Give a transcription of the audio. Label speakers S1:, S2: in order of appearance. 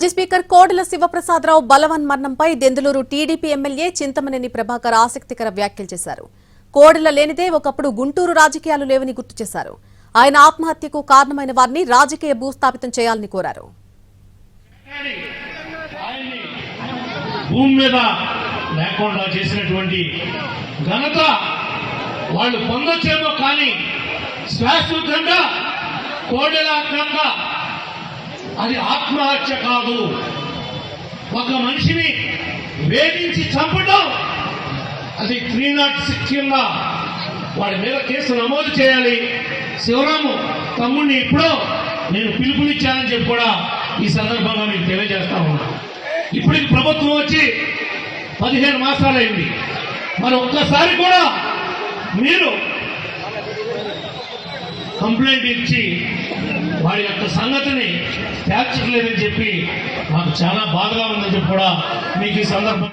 S1: మాజీ స్పీకర్ కోడెల శివప్రసాదరావు బలవన్ మరణంపై దెందులూరు టీడీపీ ఎమ్మెల్యే చింతమనేని ప్రభాకర్ ఆసక్తికర వ్యాఖ్యలు చేశారు. కోడెల లేనిదే ఒకప్పుడు గుంటూరు రాజకీయాలు లేవని గుర్తు చేశారు. ఆయన ఆత్మహత్యకు కారణమైన వారిని రాజకీయ భూస్థాపితం చేయాలని కోరారు.
S2: భూమి మీద లేకుండా చేసినటువంటి ఘనత వాళ్ళు పొందొచ్చేమో కానీ శాశ్వతంగా అది ఆత్మహత్య కాదు. ఒక మనిషిని వేధించి చంపడం అది త్రీ నాట్ సిక్స్ కింద వాడి మీద కేసు నమోదు చేయాలి. శివరాము తమ్ముడిని ఇప్పుడు నేను పిలుపునిచ్చానని చెప్పి కూడా ఈ సందర్భంగా మీకు తెలియజేస్తా ఉన్నా. ఇప్పటికి ప్రభుత్వం వచ్చి పదిహేను మాసాలైంది. మరి ఒక్కసారి కూడా మీరు కంప్లైంట్ ఇచ్చి వాడి యొక్క సంగతిని తేల్చట్లేదని చెప్పి మాకు చాలా బాధగా ఉందని చెప్పి కూడా మీకు ఈ సందర్భం